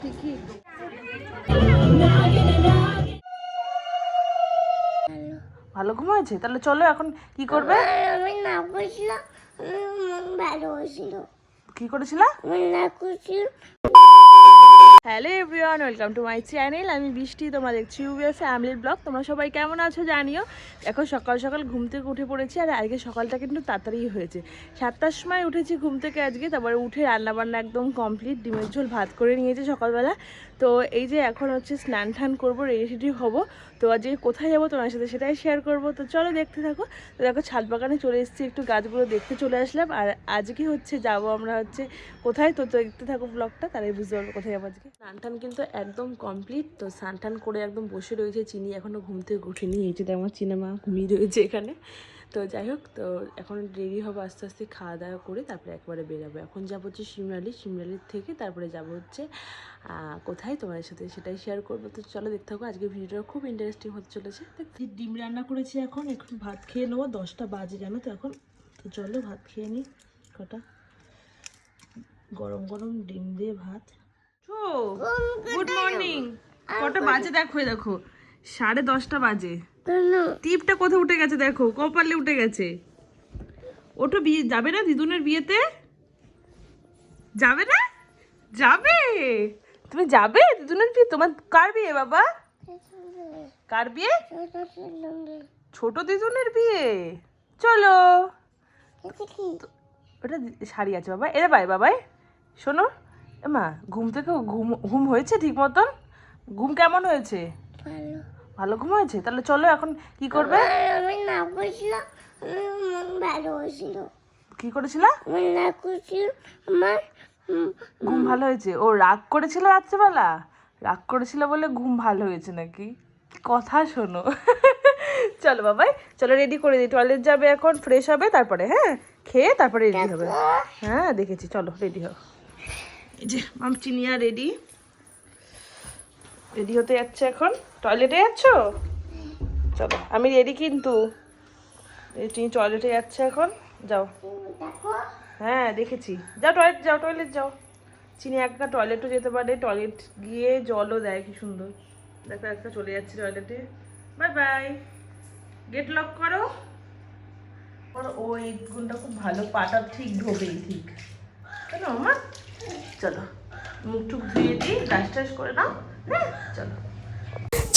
ঠিকই ভালো ঘুমাচ্ছে? তাহলে চলো এখন কি করবে? আমি না করছিলাম ভালো হয়েছিল কি করেছিলা? না করছিলাম hello everyone, welcome to my channel. আমি বৃষ্টি তোমরা দেখছি ইউবিএ ফ্যামিলির ব্লগ। তোমরা সবাই কেমন আছো জানিও? এখন সকাল সকাল ঘুম থেকে উঠে পড়েছি আর আজকে সকালটা কিন্তু তাড়াতাড়ি হয়েছে। সাতটার সময় উঠেছি ঘুম থেকে আজকে, তারপরে উঠে রান্নাবান্না একদম কমপ্লিট ডিমের ঝোল ভাত করে নিয়েছি সকালবেলা। তো এই যে এখন হচ্ছে স্নান টান করব রেডি হব। তো আজকে কোথায় যাব তোমার সাথে সেটাই শেয়ার করব। তো চলো দেখতে থাকো। তো দেখো, ছাদ বাগানে চলে এসেছি, একটু গাছগুলো দেখতে চলে আসলাম। আর আজকে হচ্ছে যাব আমরা হচ্ছে কোথায়? তো দেখতে থাকো ব্লগটা তাহলে বুঝতে পারব কোথায় যাব আজকে। স্নান টান কিন্তু একদম কমপ্লিট তো স্নান টান করে একদম বসে রয়েছে চিনি এখনও ঘুম থেকে উঠিনি। এই যে আমার চিনেমা ঘুমিয়ে রয়েছে এখানে। তো যাই হোক তো এখন রেডি হব আস্তে আস্তে খাওয়া দাওয়া করে তারপরে একবারে বেরাবো। এখন যাব হচ্ছে শিমরালি শিমরালির থেকে তারপরে যাব হচ্ছে কোথায় তোমাদের সাথে সেটাই শেয়ার করব। তো চলো দেখতে থাকো আজকে ভিডিওটা খুব ইন্টারেস্টিং হতে চলেছে। ডিম রান্না করেছি এখন একটু ভাত খেয়ে নেব দশটা বাজে জানো তো এখন। তো চলো ভাত খেয়ে নিই কটা? গরম গরম ডিম দিয়ে ভাত। গুড মর্নিং কটা বাজে দেখো দেখো সাড়ে দশটা বাজে। টিপটা কোথায় উঠে গেছে দেখো কপালে উঠে গেছে। ওটো বিয়ে যাবে না দিদুনের বিয়েতে? যাবে না? যাবে। তুমি যাবে দিদুনের বিয়ে? তোমার কার বিয়ে বাবা? কার বিয়ে? ছোট দিদুনের বিয়ে। চলো। ওটা শাড়ি আছে বাবা। এরে বাই বাবাই শোনো। মা ঘুম থেকে ঘুম ঘুম হয়েছে ঠিক মতন? ঘুম কেমন হয়েছে? ভালো। ভালো ঘুম হয়েছে তাহলে চলো এখন কি করবে? আমি না করছিলাম মন ভালো হয়েছিল কি করেছিলা? না করছিলাম আমার ঘুম ভালো হয়েছে। ও রাগ করেছিল রাত্রেবেলা? রাগ করেছিল বলে ঘুম ভালো হয়েছে নাকি? কথা শোনো। চলো বাবাই চলো রেডি করে দিই। টয়লেট যাবে এখন ফ্রেশ হবে তারপরে হ্যাঁ? খেয়ে তারপরে রেডি হবে। হ্যাঁ দেখেছি। চলো রেডি হও। এই যে মাম চিনিয়া রেডি রেডি হতে যাচ্ছে এখন। টয়লেটে যাচ্ছ? চলো আমি রেডি কিন্তু। এই তুমি টয়লেটে যাচ্ছে এখন যাও। হ্যাঁ দেখেছি। যাও টয়লেট যাও টয়লেট যাও। চিনি একটা টয়লেটও যেতে পারে টয়লেট গিয়ে জলও দেয় কি সুন্দর। দেখো একটা চলে যাচ্ছে টয়লেটে বাই বাই গেট লক করো। ওর ও এই গুণটা খুব ভালো পাটা ঠিক ঢোকেই ঠিক। কেন আমার চলো মুখ টুক ধুয়ে দিই ব্রাশ টাশ করে নাও। হ্যাঁ চলো।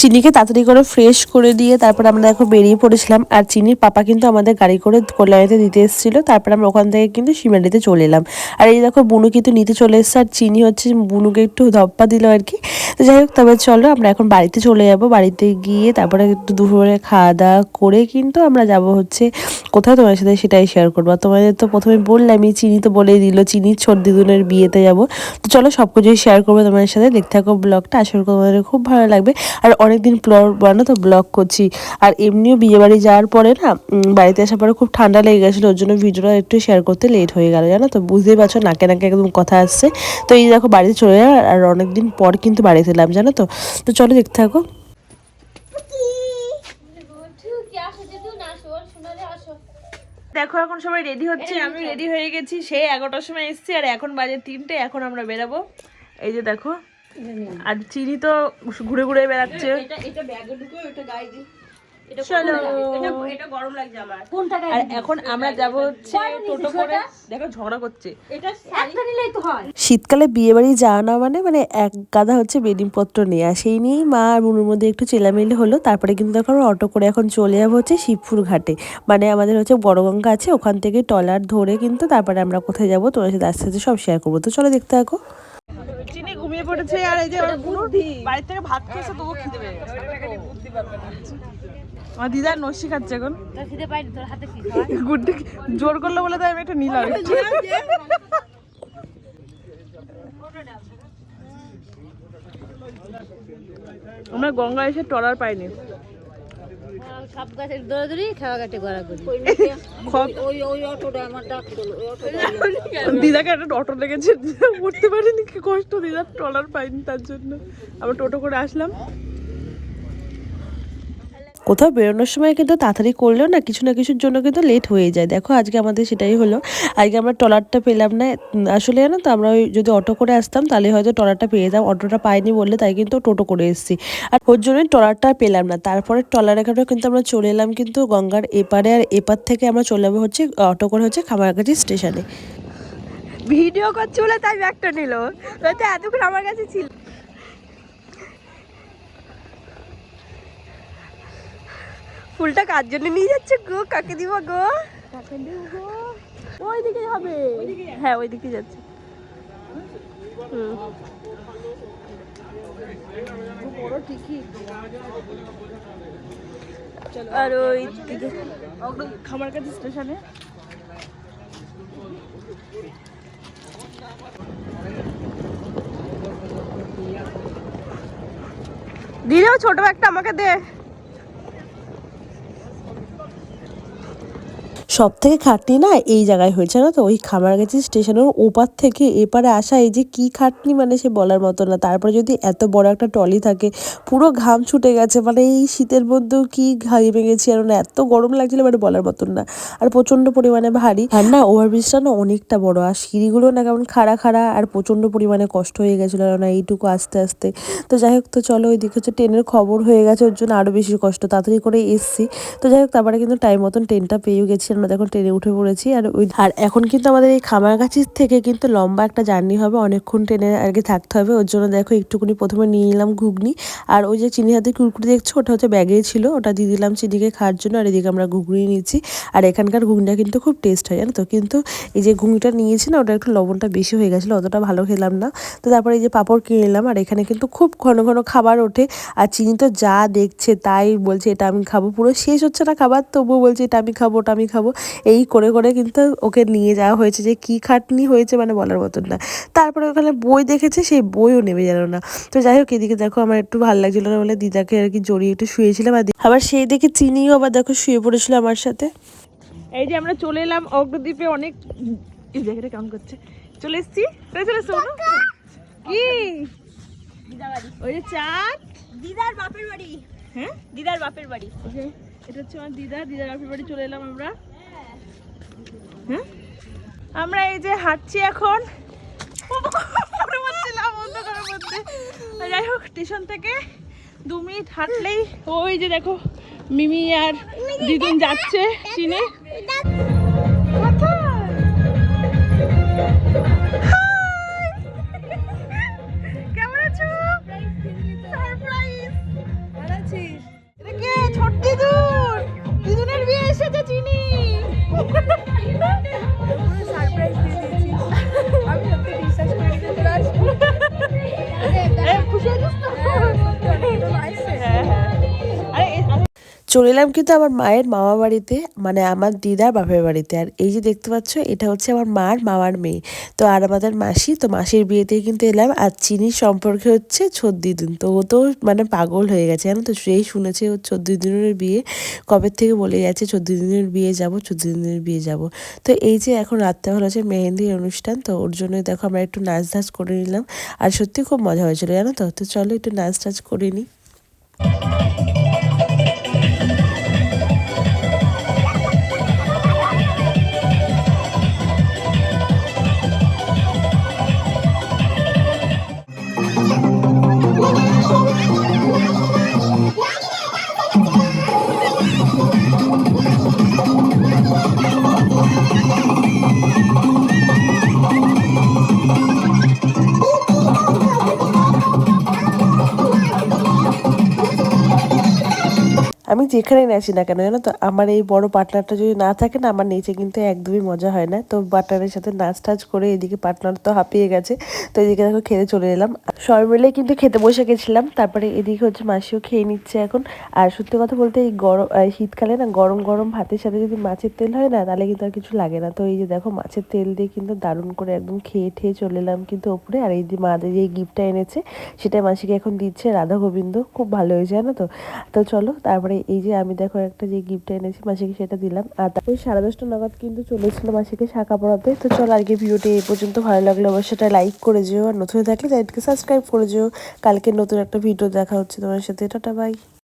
চিনিকে তাড়াতাড়ি করে ফ্রেশ করে দিয়ে তারপর আমরা এখন বেরিয়ে পড়েছিলাম। আর চিনির পাপা কিন্তু আমাদের গাড়ি করে কল্যাণীতে দিতে এসেছিল। তারপর আমরা ওখান থেকে কিন্তু সিমেন্টিতে চলে এলাম। আর এই দেখো, বুনু কিন্তু নিতে চলে এসছে। আর চিনি হচ্ছে, বুনুকে একটু ধপ্পা দিল আর কি। তো যাই হোক, তবে চলো আমরা এখন বাড়িতে চলে যাব। বাড়িতে গিয়ে তারপরে একটু দুপুরে খাওয়া দাওয়া করে কিন্তু আমরা যাব হচ্ছে কোথায় তোমার সাথে সেটাই শেয়ার করব। তোমাদের তো প্রথমে বললামই, চিনি তো বলেই দিল, চিনির ছোট দিদুনের বিয়েতে যাব। তো চলো সব কিছুই শেয়ার করব তোমাদের সাথে। দেখতে থাকো ব্লগটা আশা করি তোমাদের খুব ভালো লাগবে। আর অনেকদিন বানো তো ব্লগ করছি। আর এমনিও বিয়ে বাড়ি যাওয়ার পরে না বাড়িতে আসার পরে খুব ঠান্ডা লেগে গেছিল, ওর জন্য ভিডিওটা একটু শেয়ার করতে লেট হয়ে গেল, জানো তো? বুঝতেই পারছ, নাকে নাকে একদম কথা আসছে। তো এই দেখো, বাড়িতে চলে যাওয়ার আর অনেকদিন পর কিন্তু বাড়িতে এলাম, জানো তো? তো চলো দেখতে থাকো। দেখো, এখন সবাই রেডি হচ্ছে, আমি রেডি হয়ে গেছি সেই এগারোটার সময় এসেছি, আর এখন বাজে তিনটে, এখন আমরা বেরাবো। এই যে দেখো আর চিনি তো ঘুরে ঘুরে বেড়াচ্ছে। এখন আমরা যাব হচ্ছে টোটো করে। দেখো ঝগড়া করছে। শীতকালে বিয়ে বাড়ি যাওয়া না মানে মানে এক গাদা হচ্ছে বেডিংপত্র নেওয়া সেই নিয়েই মা আর বোনের মধ্যে একটু চেলামেলি হলো। তারপরে কিন্তু এখন অটো করে এখন চলে যাব হচ্ছে শিবপুর ঘাটে। মানে আমাদের হচ্ছে বড়গঙ্গা আছে ওখান থেকে টলার ধরে কিন্তু তারপরে আমরা কোথায় যাব তোমার সাথে আস্তে আস্তে সব শেয়ার করব। তো চলো দেখতে থাকো। পড়েছে আর এই যে বাড়ি থেকে ভাত খেয়েছে তবু খিদে পেয়ে গেছে। আমার দিদার নসি খাচ্ছে এখন। গুড্ডি জোর করল বলে তাই আমি একটু নিলাম। আমরা গঙ্গা এসে টলার পাইনি। সব গাছের দৌড়াদৌড়ি খাওয়া ঘাটে গড়াগড়ি। ওই ওই অটোটা আমার ডাক ওই অটোটা দিদাকে একটা অটো লেগেছে দিদা উঠতে পারিনি কি কষ্ট দিদার ট্রলার পাইনি তার জন্য। আবার টোটো করে আসলাম। কোথাও বেরোনোর সময় কিন্তু তাড়াতাড়ি করলেও না কিছু না কিছুর জন্য কিন্তু লেট হয়ে যায়। দেখো, আজকে আমাদের সেটাই হলো। আজকে আমরা ট্রলারটা পেলাম না। আসলে জানো তো, আমরা ওই যদি অটো করে আসতাম তাহলে হয়তো ট্রলারটা পেয়ে যেতাম। অটোটা পাইনি বললে তাই কিন্তু টোটো করে এসেছি। আর ওর জন্যই ট্রলারটা পেলাম না। তারপরে ট্রলার এখানে কিন্তু আমরা চলে এলাম কিন্তু গঙ্গার এপারে। আর এপার থেকে আমরা চলে যাব হচ্ছে অটো করে হচ্ছে খামারগাছি স্টেশনে ভিডিও করছে বলে তাই ব্যাগটা নিল। এতক্ষণ আমার কাছে ছিল। ফুলটা কার জন্য নিয়ে যাচ্ছে গো? কাকে দিব গো? কাকে দিব ওই দিকে হবে। হ্যাঁ ওই দিকে যাচ্ছে। হুম। আর ওই দিকে খামার কাছে স্টেশনে। দিলেও ছোট একটা আমাকে দে। সব থেকে খাটনি না এই জায়গায় হয়েছে না তো? ওই খামারগাছি স্টেশনের ওপার থেকে এপারে আসা এই যে কি খাটনি মানে সে বলার মতো না। তারপরে যদি এত বড় একটা টলি থাকে, পুরো ঘাম ছুটে গেছে মানে এই শীতের মধ্যেও কি ঘামে গেছি আর না, এত গরম লাগছিল মানে বলার মতন না। আর প্রচণ্ড পরিমাণে ভারী। আর না, ওভারব্রিজটা না অনেকটা বড়, আর সিঁড়িগুলো না কেমন খাড়া খাড়া, আর প্রচণ্ড পরিমাণে কষ্ট হয়ে গেছিল না এইটুকু আস্তে আস্তে। তো যাই হোক, তো চলো ওইদিকে হচ্ছে ট্রেনের খবর হয়ে গেছে, ওর জন্য আরও বেশি কষ্ট। তাড়াতাড়ি করে এসছি। তো যাই হোক, তারপরে কিন্তু টাইম মতন ট্রেনটা পেয়েও গেছি আমরা দেখো ট্রেনে উঠে পড়েছি আর ওই আর এখন কিন্তু আমাদের এই খামার খামারগাছির থেকে কিন্তু লম্বা একটা জার্নি হবে, অনেকক্ষণ ট্রেনে আর কি থাকতে হবে। ওর জন্য দেখো একটুকুনি প্রথমে নিয়ে নিলাম ঘুগনি আর ওই যে চিনি হাতে কুরকুরি দেখছ, ওটা হচ্ছে ব্যাগেই ছিল, ওটা দিয়ে দিলাম চিনিকে খাওয়ার জন্য আর এদিকে আমরা ঘুগনি নিচ্ছি আর এখানকার ঘুগনিটা কিন্তু খুব টেস্ট হয়, জানো তো? কিন্তু এই যে ঘুগনিটা নিয়েছি না ওটা একটু লবণটা বেশি হয়ে গেছিল, অতটা ভালো খেলাম না। তো তারপরে এই যে পাঁপড় কিনে নিলাম, আর এখানে কিন্তু খুব ঘন ঘন খাবার ওঠে। আর চিনি তো যা দেখছে তাই বলছে, এটা আমি খাব। পুরো শেষ হচ্ছে না খাবার, তবুও বলছে, এটা আমি খাব, ওটা আমি খাব। এই করে করে কিন্তু ওকে নিয়ে যাওয়া হয়েছে যে কি খাটনি হয়েছে মানে বলার মতন না। তারপরে ওখানে বই দেখেছে সেই বইও নেবে জানো না। তো যাই হোক এদিকে দেখো আমার একটু ভালো লাগছিল না বলে দিদাকে আর কি জড়িয়ে একটু শুয়েছিলাম আর আবার সেই দেখে চিনিও আবার দেখো শুয়ে পড়েছিল আমার সাথে। এই যে আমরা চলে এলাম অগ্রদ্বীপে অনেক এই জায়গাটা কেমন করছে? চলে এসছি? চলে কি? ওই যে চাঁদ। দিদার বাপের বাড়ি। হ্যাঁ? দিদার বাপের বাড়ি। এটা হচ্ছে আমার দিদা। দিদার বাপের বাড়ি চলে এলাম আমরা। আমরা এই যে হাঁটছি এখন। যাই হোক স্টেশন থেকে দু মিনিট হাঁটলেই ওই যে দেখো মিমি আর দিদুন যাচ্ছে চিনে? চলে এলাম কিন্তু আমার মায়ের মামা বাড়িতে মানে আমার দিদার বাপের বাড়িতে। আর এই যে দেখতে পাচ্ছ, এটা হচ্ছে আমার মার মামার মেয়ে। তো আর আমাদের মাসি, তো মাসির বিয়েতে কিন্তু এলাম। আর চিনির সম্পর্কে হচ্ছে ছদ্দি দিন। তো ও তো মানে পাগল হয়ে গেছে, জানো তো? সেই শুনেছে ও চোদ্দ দিনের বিয়ে। কবে থেকে বলে যাচ্ছে, চোদ্দ দিনের বিয়ে যাব, চোদ্দ দিনের বিয়ে যাব। তো এই যে এখন রাত্রে হলো হচ্ছে মেহেন্দির অনুষ্ঠান, তো ওর জন্য দেখো আমরা একটু নাচ ধাচ করে নিলাম। আর সত্যি খুব মজা হয়েছিল, জানো তো? তো চলো একটু নাচ টাচ করে নিই। যেখানেই নাচি না কেন জানো তো? আমার এই বড় পার্টনারটা যদি না থাকে না, আমার নেচে কিন্তু একদমই মজা হয় না। তো পার্টনারের সাথে নাচ টাচ করে এদিকে পার্টনার তো হাঁপিয়ে গেছে। তো এদিকে দেখো খেতে চলে এলাম। সবাই মিলে কিন্তু খেতে বসে গেছিলাম। তারপরে এদিকে হচ্ছে মাসিও খেয়ে নিচ্ছে এখন। আর সত্যি কথা বলতে এই গরম শীতকালে না গরম গরম ভাতের সাথে যদি মাছের তেল হয় না, তাহলে কিন্তু আর কিছু লাগে না। তো এই যে দেখো মাছের তেল দিয়ে কিন্তু দারুণ করে একদম খেয়ে ঠেয়ে চলে এলাম কিন্তু ওপরে। আর এই যে মাদের যে গিফটটা এনেছে, সেটা মাসিকে এখন দিচ্ছে রাধা গোবিন্দ। খুব ভালো হয়েছে জানো তো? তো চলো, তারপরে এই যে আমি দেখো একটা যে গিফট এনেছি, মাসিকে সেটা দিলাম। আর তারপর সাড়ে দশটা নাগাদ কিন্তু চলেছিল মাসিকে শাখা পড়াতে। তো চলো আজকে ভিডিওটি এই পর্যন্ত। ভালো লাগলে অবশ্যই সেটা লাইক করে যেও। আর নতুন থাকলে চ্যানেলকে সাবস্ক্রাইব করে যেও। কালকে নতুন একটা ভিডিও দেখা হচ্ছে তোমার সাথে। Tata bye